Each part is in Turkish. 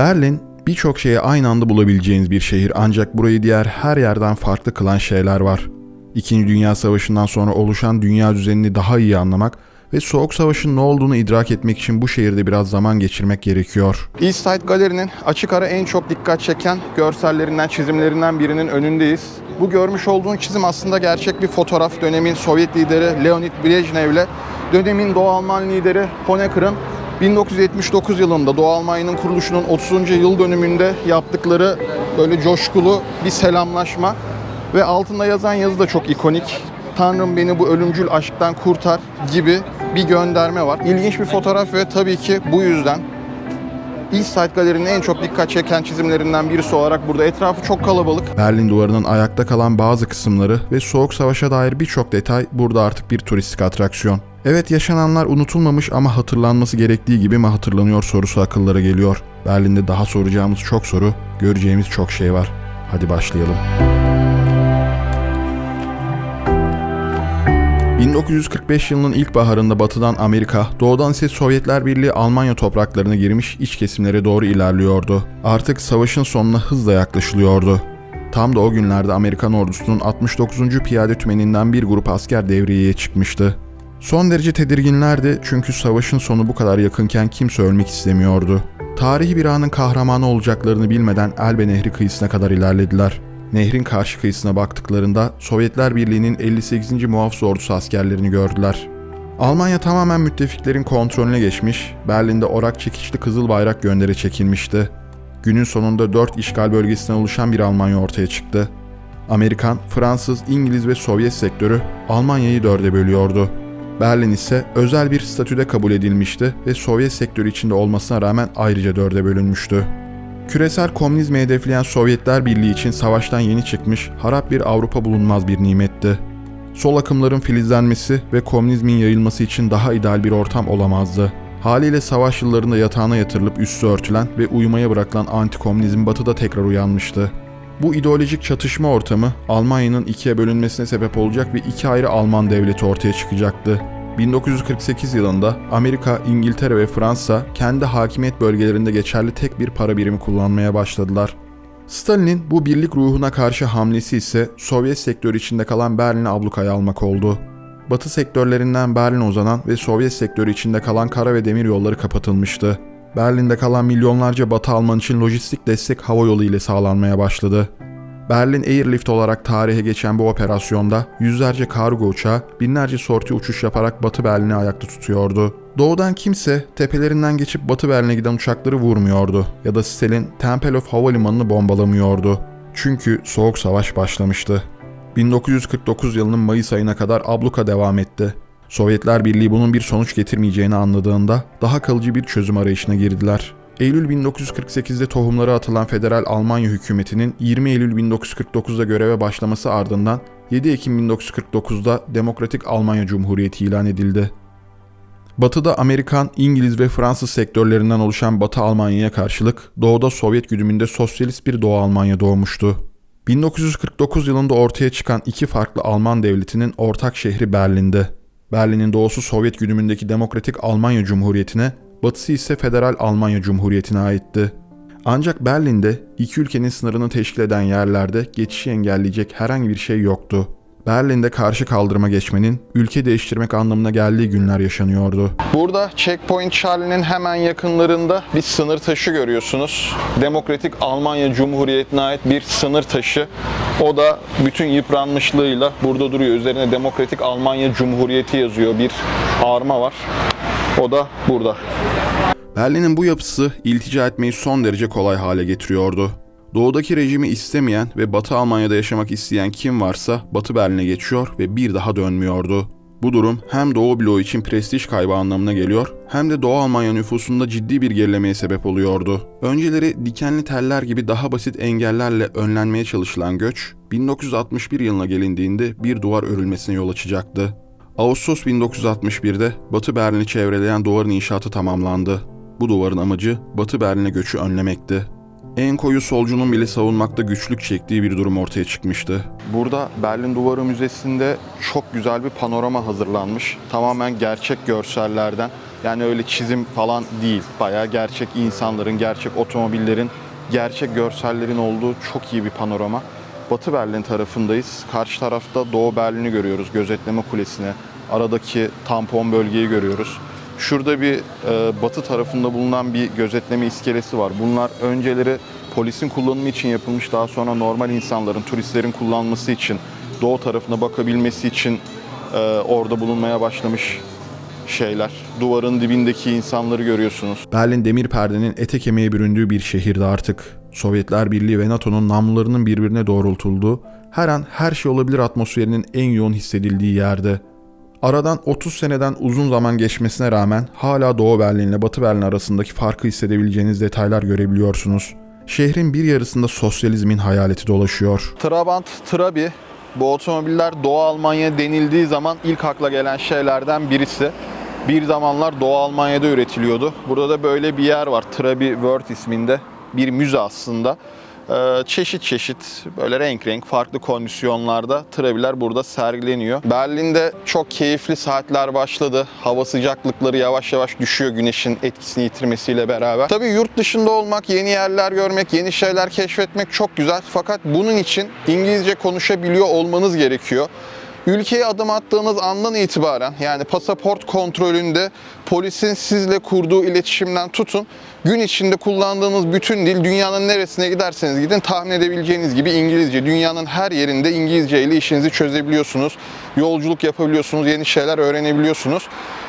Berlin birçok şeye aynı anda bulabileceğiniz bir şehir ancak burayı diğer her yerden farklı kılan şeyler var. İkinci Dünya Savaşı'ndan sonra oluşan dünya düzenini daha iyi anlamak ve Soğuk Savaş'ın ne olduğunu idrak etmek için bu şehirde biraz zaman geçirmek gerekiyor. East Side Gallery'nin açık ara en çok dikkat çeken görsellerinden, çizimlerinden birinin önündeyiz. Bu görmüş olduğun çizim aslında gerçek bir fotoğraf. Dönemin Sovyet lideri Leonid Brejnev'le dönemin Doğu Alman lideri Honecker'ın 1979 yılında Doğu Almanya'nın kuruluşunun 30. yıl dönümünde yaptıkları böyle coşkulu bir selamlaşma ve altında yazan yazı da çok ikonik. Tanrım beni bu ölümcül aşktan kurtar gibi bir gönderme var. İlginç bir fotoğraf ve tabii ki bu yüzden East Side Gallery'nin en çok dikkat çeken çizimlerinden birisi olarak burada etrafı çok kalabalık. Berlin duvarının ayakta kalan bazı kısımları ve Soğuk Savaş'a dair birçok detay burada artık bir turistik atraksiyon. Evet yaşananlar unutulmamış ama hatırlanması gerektiği gibi mi hatırlanıyor sorusu akıllara geliyor. Berlin'de daha soracağımız çok soru, göreceğimiz çok şey var. Hadi başlayalım. 1945 yılının ilk baharında batıdan Amerika, doğudan ise Sovyetler Birliği Almanya topraklarına girmiş iç kesimlere doğru ilerliyordu. Artık savaşın sonuna hızla yaklaşılıyordu. Tam da o günlerde Amerikan ordusunun 69. Piyade Tümeninden bir grup asker devriyeye çıkmıştı. Son derece tedirginlerdi çünkü savaşın sonu bu kadar yakınken kimse ölmek istemiyordu. Tarihi bir anın kahramanı olacaklarını bilmeden Elbe Nehri kıyısına kadar ilerlediler. Nehrin karşı kıyısına baktıklarında Sovyetler Birliği'nin 58. Muhafız Ordusu askerlerini gördüler. Almanya tamamen müttefiklerin kontrolüne geçmiş, Berlin'de orak çekiçli kızıl bayrak gönderi çekilmişti. Günün sonunda dört işgal bölgesinden oluşan bir Almanya ortaya çıktı. Amerikan, Fransız, İngiliz ve Sovyet sektörü Almanya'yı dörde bölüyordu. Berlin ise özel bir statüde kabul edilmişti ve Sovyet sektörü içinde olmasına rağmen ayrıca dörde bölünmüştü. Küresel komünizmi hedefleyen Sovyetler Birliği için savaştan yeni çıkmış, harap bir Avrupa bulunmaz bir nimetti. Sol akımların filizlenmesi ve komünizmin yayılması için daha ideal bir ortam olamazdı. Haliyle savaş yıllarında yatağına yatırılıp üstü örtülen ve uyumaya bırakılan antikomünizm batıda tekrar uyanmıştı. Bu ideolojik çatışma ortamı Almanya'nın ikiye bölünmesine sebep olacak ve iki ayrı Alman devleti ortaya çıkacaktı. 1948 yılında Amerika, İngiltere ve Fransa kendi hakimiyet bölgelerinde geçerli tek bir para birimi kullanmaya başladılar. Stalin'in bu birlik ruhuna karşı hamlesi ise Sovyet sektörü içinde kalan Berlin'i ablukaya almak oldu. Batı sektörlerinden Berlin uzanan ve Sovyet sektörü içinde kalan kara ve demir yolları kapatılmıştı. Berlin'de kalan milyonlarca Batı Alman için lojistik destek hava yolu ile sağlanmaya başladı. Berlin Airlift olarak tarihe geçen bu operasyonda yüzlerce kargo uçağı binlerce sorti uçuş yaparak Batı Berlin'i ayakta tutuyordu. Doğudan kimse tepelerinden geçip Batı Berlin'e giden uçakları vurmuyordu ya da Stalin Tempelhof havalimanını bombalamıyordu. Çünkü Soğuk Savaş başlamıştı. 1949 yılının Mayıs ayına kadar abluka devam etti. Sovyetler Birliği bunun bir sonuç getirmeyeceğini anladığında daha kalıcı bir çözüm arayışına girdiler. Eylül 1948'de tohumları atılan Federal Almanya hükümetinin 20 Eylül 1949'da göreve başlaması ardından 7 Ekim 1949'da Demokratik Almanya Cumhuriyeti ilan edildi. Batıda Amerikan, İngiliz ve Fransız sektörlerinden oluşan Batı Almanya'ya karşılık Doğuda Sovyet güdümünde sosyalist bir Doğu Almanya doğmuştu. 1949 yılında ortaya çıkan iki farklı Alman devletinin ortak şehri Berlin'de. Berlin'in doğusu Sovyet güdümündeki Demokratik Almanya Cumhuriyeti'ne, batısı ise Federal Almanya Cumhuriyeti'ne aitti. Ancak Berlin'de iki ülkenin sınırını teşkil eden yerlerde geçişi engelleyecek herhangi bir şey yoktu. Berlin'de karşı kaldırıma geçmenin ülke değiştirmek anlamına geldiği günler yaşanıyordu. Burada Checkpoint Charlie'nin hemen yakınlarında bir sınır taşı görüyorsunuz. Demokratik Almanya Cumhuriyeti'ne ait bir sınır taşı. O da bütün yıpranmışlığıyla burada duruyor. Üzerine Demokratik Almanya Cumhuriyeti yazıyor. Bir arma var. O da burada. Berlin'in bu yapısı iltica etmeyi son derece kolay hale getiriyordu. Doğudaki rejimi istemeyen ve Batı Almanya'da yaşamak isteyen kim varsa Batı Berlin'e geçiyor ve bir daha dönmüyordu. Bu durum hem Doğu bloğu için prestij kaybı anlamına geliyor hem de Doğu Almanya nüfusunda ciddi bir gerilemeye sebep oluyordu. Önceleri dikenli teller gibi daha basit engellerle önlenmeye çalışılan göç, 1961 yılına gelindiğinde bir duvar örülmesine yol açacaktı. Ağustos 1961'de Batı Berlin'i çevreleyen duvarın inşaatı tamamlandı. Bu duvarın amacı Batı Berlin'e göçü önlemekti. En koyu solcunun bile savunmakta güçlük çektiği bir durum ortaya çıkmıştı. Burada Berlin Duvarı Müzesi'nde çok güzel bir panorama hazırlanmış. Tamamen gerçek görsellerden Yani öyle çizim falan değil. Bayağı gerçek insanların, gerçek otomobillerin, gerçek görsellerin olduğu çok iyi bir panorama. Batı Berlin tarafındayız. Karşı tarafta Doğu Berlin'i görüyoruz. Gözetleme kulesini. Aradaki tampon bölgeyi görüyoruz. Şurada bir e, batı tarafında bulunan bir gözetleme iskelesi var. Bunlar önceleri polisin kullanımı için yapılmış. Daha sonra normal insanların, turistlerin kullanması için, doğu tarafına bakabilmesi için e, orada bulunmaya başlamış şeyler. Duvarın dibindeki insanları görüyorsunuz. Berlin demir perdenin ete kemiğe büründüğü bir şehirdi artık. Sovyetler Birliği ve NATO'nun namlularının birbirine doğrultulduğu, her an her şey olabilir atmosferinin en yoğun hissedildiği yerde. Aradan 30 seneden uzun zaman geçmesine rağmen hala Doğu Berlin ile Batı Berlin arasındaki farkı hissedebileceğiniz detaylar görebiliyorsunuz. Şehrin bir yarısında sosyalizmin hayaleti dolaşıyor. Trabant, Trabi bu otomobiller Doğu Almanya denildiği zaman ilk akla gelen şeylerden birisi. Bir zamanlar Doğu Almanya'da üretiliyordu. Burada da böyle bir yer var. Trabi World isminde bir müze aslında. Ee, çeşit çeşit böyle renk renk farklı kondisyonlarda trabiler burada sergileniyor. Berlin'de çok keyifli saatler başladı. Hava sıcaklıkları yavaş yavaş düşüyor güneşin etkisini yitirmesiyle beraber. Tabii yurt dışında olmak, yeni yerler görmek, yeni şeyler keşfetmek çok güzel. Fakat bunun için İngilizce konuşabiliyor olmanız gerekiyor. Ülkeye adım attığınız andan itibaren yani pasaport kontrolünde polisin sizle kurduğu iletişimden tutun gün içinde kullandığınız bütün dil dünyanın neresine giderseniz gidin tahmin edebileceğiniz gibi İngilizce. Dünyanın her yerinde İngilizce ile işinizi çözebiliyorsunuz. Yolculuk yapabiliyorsunuz, yeni şeyler öğrenebiliyorsunuz.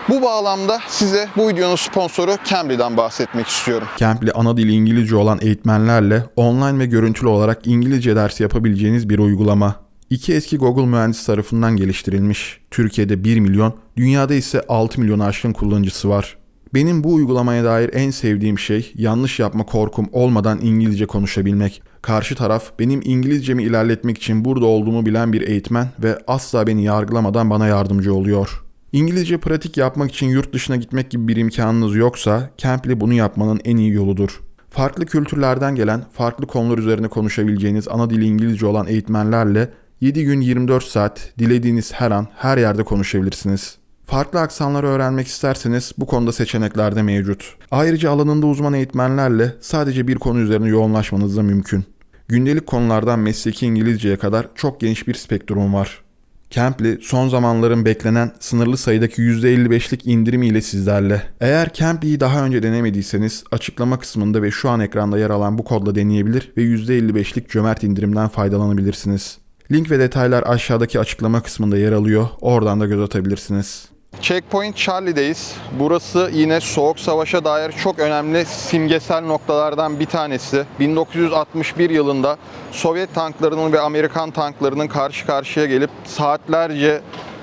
Bu bağlamda size bu videonun sponsoru Cambly'den bahsetmek istiyorum. Cambly ana dili İngilizce olan eğitmenlerle online ve görüntülü olarak İngilizce dersi yapabileceğiniz bir uygulama. İki eski Google mühendisi tarafından geliştirilmiş. Türkiye'de 1 milyon, dünyada ise 6 milyon aşkın kullanıcısı var. Benim bu uygulamaya dair en sevdiğim şey yanlış yapma korkum olmadan İngilizce konuşabilmek. Karşı taraf benim İngilizcemi ilerletmek için burada olduğumu bilen bir eğitmen ve asla beni yargılamadan bana yardımcı oluyor. İngilizce pratik yapmak için yurt dışına gitmek gibi bir imkanınız yoksa Cambly bunu yapmanın en iyi yoludur. Farklı kültürlerden gelen, farklı konular üzerine konuşabileceğiniz ana dili İngilizce olan eğitmenlerle 7 gün 24 saat dilediğiniz her an her yerde konuşabilirsiniz. Farklı aksanları öğrenmek isterseniz bu konuda seçenekler de mevcut. Ayrıca alanında uzman eğitmenlerle sadece bir konu üzerine yoğunlaşmanız da mümkün. Gündelik konulardan mesleki İngilizceye kadar çok geniş bir spektrum var. Camply son zamanların beklenen sınırlı sayıdaki %55'lik indirimiyle sizlerle. Eğer Camply'yi daha önce denemediyseniz açıklama kısmında ve şu an ekranda yer alan bu kodla deneyebilir ve %55'lik cömert indirimden faydalanabilirsiniz. Link ve detaylar aşağıdaki açıklama kısmında yer alıyor. Oradan da göz atabilirsiniz. Checkpoint Charlie'deyiz. Burası yine Soğuk Savaş'a dair çok önemli simgesel noktalardan bir tanesi. 1961 yılında Sovyet tanklarının ve Amerikan tanklarının karşı karşıya gelip saatlerce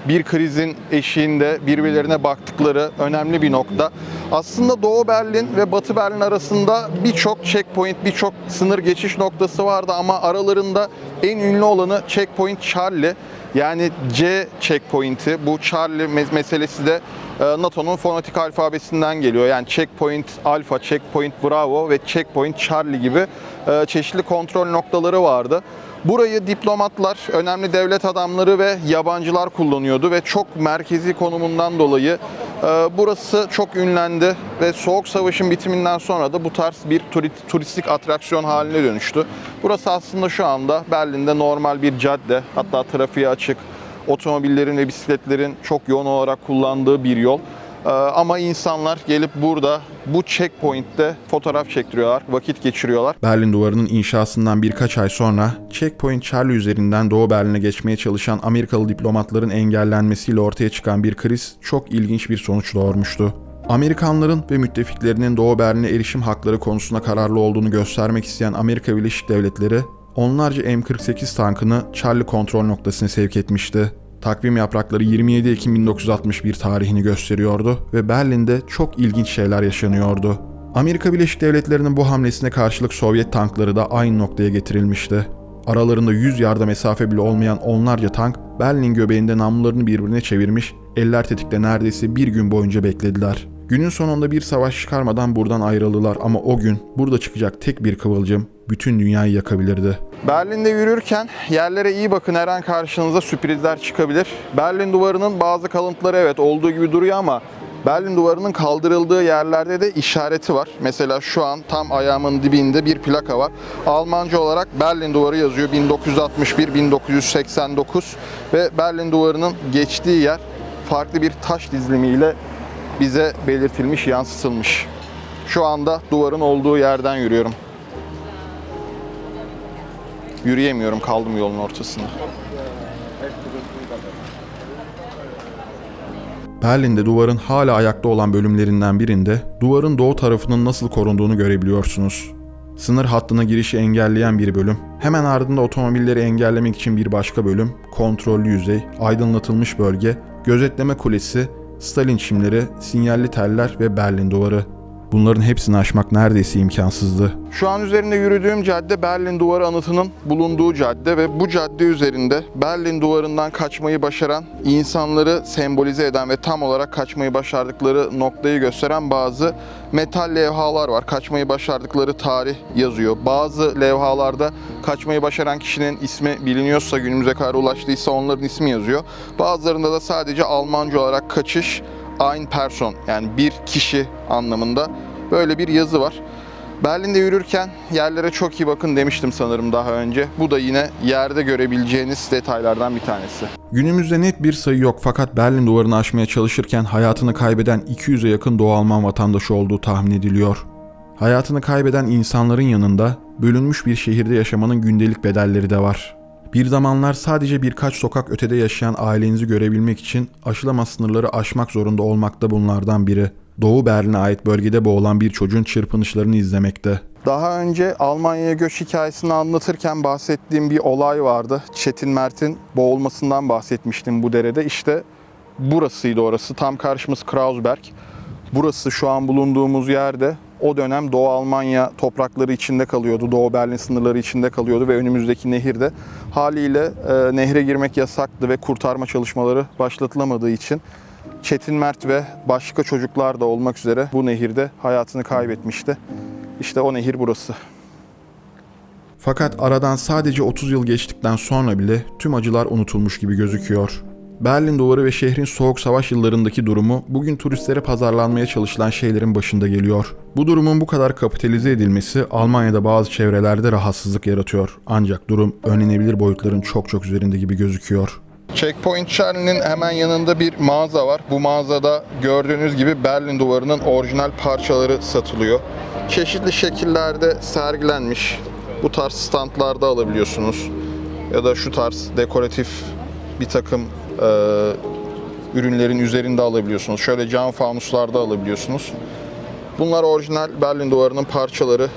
bir krizin eşiğinde birbirlerine baktıkları önemli bir nokta. Aslında Doğu Berlin ve Batı Berlin arasında birçok checkpoint, birçok sınır geçiş noktası vardı ama aralarında en ünlü olanı Checkpoint Charlie. Yani C checkpoint'i. Bu Charlie mes- meselesi de e, NATO'nun fonetik alfabesinden geliyor. Yani checkpoint alfa, checkpoint bravo ve checkpoint Charlie gibi e, çeşitli kontrol noktaları vardı. Burayı diplomatlar, önemli devlet adamları ve yabancılar kullanıyordu ve çok merkezi konumundan dolayı burası çok ünlendi ve Soğuk Savaş'ın bitiminden sonra da bu tarz bir turi- turistik atraksiyon haline dönüştü. Burası aslında şu anda Berlin'de normal bir cadde, hatta trafiğe açık, otomobillerin ve bisikletlerin çok yoğun olarak kullandığı bir yol. Ee, Ama insanlar gelip burada bu checkpoint'te fotoğraf çektiriyorlar, vakit geçiriyorlar. Berlin Duvarı'nın inşasından birkaç ay sonra Checkpoint Charlie üzerinden Doğu Berlin'e geçmeye çalışan Amerikalı diplomatların engellenmesiyle ortaya çıkan bir kriz çok ilginç bir sonuç doğurmuştu. Amerikanların ve müttefiklerinin Doğu Berlin'e erişim hakları konusunda kararlı olduğunu göstermek isteyen Amerika Birleşik Devletleri onlarca M48 tankını Charlie kontrol noktasına sevk etmişti. Takvim yaprakları 27 Ekim 1961 tarihini gösteriyordu ve Berlin'de çok ilginç şeyler yaşanıyordu. Amerika Birleşik Devletleri'nin bu hamlesine karşılık Sovyet tankları da aynı noktaya getirilmişti. Aralarında 100 yarda mesafe bile olmayan onlarca tank Berlin göbeğinde namlularını birbirine çevirmiş, eller tetikte neredeyse bir gün boyunca beklediler. Günün sonunda bir savaş çıkarmadan buradan ayrıldılar ama o gün burada çıkacak tek bir kıvılcım bütün dünyayı yakabilirdi. Berlin'de yürürken yerlere iyi bakın her an karşınıza sürprizler çıkabilir. Berlin duvarının bazı kalıntıları evet olduğu gibi duruyor ama Berlin Duvarı'nın kaldırıldığı yerlerde de işareti var. Mesela şu an tam ayağımın dibinde bir plaka var. Almanca olarak Berlin Duvarı yazıyor 1961-1989 ve Berlin Duvarı'nın geçtiği yer farklı bir taş dizilimiyle bize belirtilmiş, yansıtılmış. Şu anda duvarın olduğu yerden yürüyorum. Yürüyemiyorum, kaldım yolun ortasında. Berlin'de duvarın hala ayakta olan bölümlerinden birinde duvarın doğu tarafının nasıl korunduğunu görebiliyorsunuz. Sınır hattına girişi engelleyen bir bölüm, hemen ardında otomobilleri engellemek için bir başka bölüm, kontrollü yüzey, aydınlatılmış bölge, gözetleme kulesi, Stalin çimleri, sinyalli teller ve Berlin duvarı. Bunların hepsini aşmak neredeyse imkansızdı. Şu an üzerinde yürüdüğüm cadde Berlin Duvarı anıtının bulunduğu cadde ve bu cadde üzerinde Berlin Duvarı'ndan kaçmayı başaran, insanları sembolize eden ve tam olarak kaçmayı başardıkları noktayı gösteren bazı metal levhalar var. Kaçmayı başardıkları tarih yazıyor. Bazı levhalarda kaçmayı başaran kişinin ismi biliniyorsa, günümüze kadar ulaştıysa onların ismi yazıyor. Bazılarında da sadece Almanca olarak kaçış, ein Person yani bir kişi anlamında böyle bir yazı var. Berlin'de yürürken yerlere çok iyi bakın demiştim sanırım daha önce. Bu da yine yerde görebileceğiniz detaylardan bir tanesi. Günümüzde net bir sayı yok fakat Berlin duvarını aşmaya çalışırken hayatını kaybeden 200'e yakın Doğu Alman vatandaşı olduğu tahmin ediliyor. Hayatını kaybeden insanların yanında bölünmüş bir şehirde yaşamanın gündelik bedelleri de var. Bir zamanlar sadece birkaç sokak ötede yaşayan ailenizi görebilmek için aşılamaz sınırları aşmak zorunda olmakta bunlardan biri. Doğu Berlin'e ait bölgede boğulan bir çocuğun çırpınışlarını izlemekte. Daha önce Almanya'ya göç hikayesini anlatırken bahsettiğim bir olay vardı. Çetin Mert'in boğulmasından bahsetmiştim bu derede. İşte burasıydı orası. Tam karşımız Krausberg. Burası şu an bulunduğumuz yerde o dönem Doğu Almanya toprakları içinde kalıyordu. Doğu Berlin sınırları içinde kalıyordu ve önümüzdeki nehirde haliyle e, nehre girmek yasaktı ve kurtarma çalışmaları başlatılamadığı için Çetin Mert ve başka çocuklar da olmak üzere bu nehirde hayatını kaybetmişti. İşte o nehir burası. Fakat aradan sadece 30 yıl geçtikten sonra bile tüm acılar unutulmuş gibi gözüküyor. Berlin duvarı ve şehrin soğuk savaş yıllarındaki durumu bugün turistlere pazarlanmaya çalışılan şeylerin başında geliyor. Bu durumun bu kadar kapitalize edilmesi Almanya'da bazı çevrelerde rahatsızlık yaratıyor. Ancak durum önlenebilir boyutların çok çok üzerinde gibi gözüküyor. Checkpoint Charlie'nin hemen yanında bir mağaza var. Bu mağazada gördüğünüz gibi Berlin duvarının orijinal parçaları satılıyor. Çeşitli şekillerde sergilenmiş. Bu tarz standlarda alabiliyorsunuz. Ya da şu tarz dekoratif bir takım ürünlerin üzerinde alabiliyorsunuz. Şöyle cam fanuslarda alabiliyorsunuz. Bunlar orijinal Berlin duvarının parçaları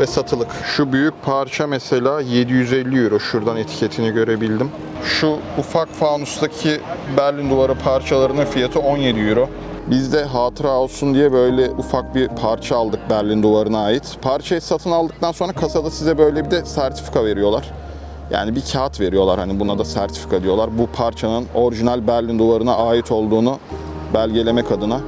ve satılık. Şu büyük parça mesela 750 euro. Şuradan etiketini görebildim. Şu ufak fanustaki Berlin duvarı parçalarının fiyatı 17 euro. Biz de hatıra olsun diye böyle ufak bir parça aldık Berlin duvarına ait. Parçayı satın aldıktan sonra kasada size böyle bir de sertifika veriyorlar. Yani bir kağıt veriyorlar hani buna da sertifika diyorlar. Bu parçanın orijinal Berlin duvarına ait olduğunu belgelemek adına.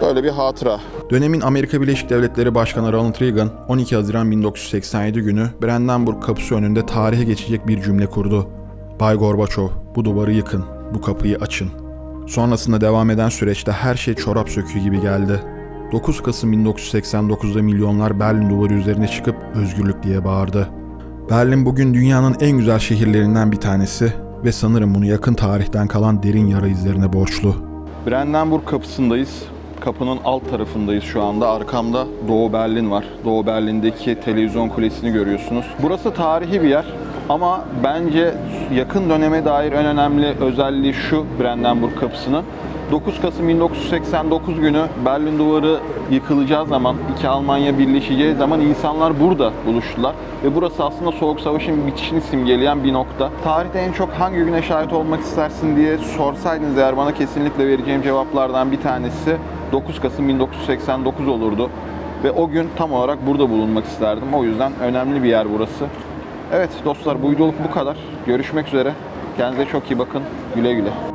Böyle bir hatıra. Dönemin Amerika Birleşik Devletleri Başkanı Ronald Reagan 12 Haziran 1987 günü Brandenburg kapısı önünde tarihe geçecek bir cümle kurdu. Bay Gorbaçov, bu duvarı yıkın, bu kapıyı açın. Sonrasında devam eden süreçte her şey çorap söküğü gibi geldi. 9 Kasım 1989'da milyonlar Berlin duvarı üzerine çıkıp özgürlük diye bağırdı. Berlin bugün dünyanın en güzel şehirlerinden bir tanesi ve sanırım bunu yakın tarihten kalan derin yara izlerine borçlu. Brandenburg kapısındayız. Kapının alt tarafındayız şu anda. Arkamda Doğu Berlin var. Doğu Berlin'deki televizyon kulesini görüyorsunuz. Burası tarihi bir yer. Ama bence yakın döneme dair en önemli özelliği şu Brandenburg kapısının. 9 Kasım 1989 günü Berlin Duvarı yıkılacağı zaman, iki Almanya birleşeceği zaman insanlar burada buluştular. Ve burası aslında Soğuk Savaş'ın bitişini simgeleyen bir nokta. Tarihte en çok hangi güne şahit olmak istersin diye sorsaydınız eğer bana kesinlikle vereceğim cevaplardan bir tanesi 9 Kasım 1989 olurdu. Ve o gün tam olarak burada bulunmak isterdim. O yüzden önemli bir yer burası. Evet dostlar bu videoluk bu kadar. Görüşmek üzere. Kendinize çok iyi bakın. Güle güle.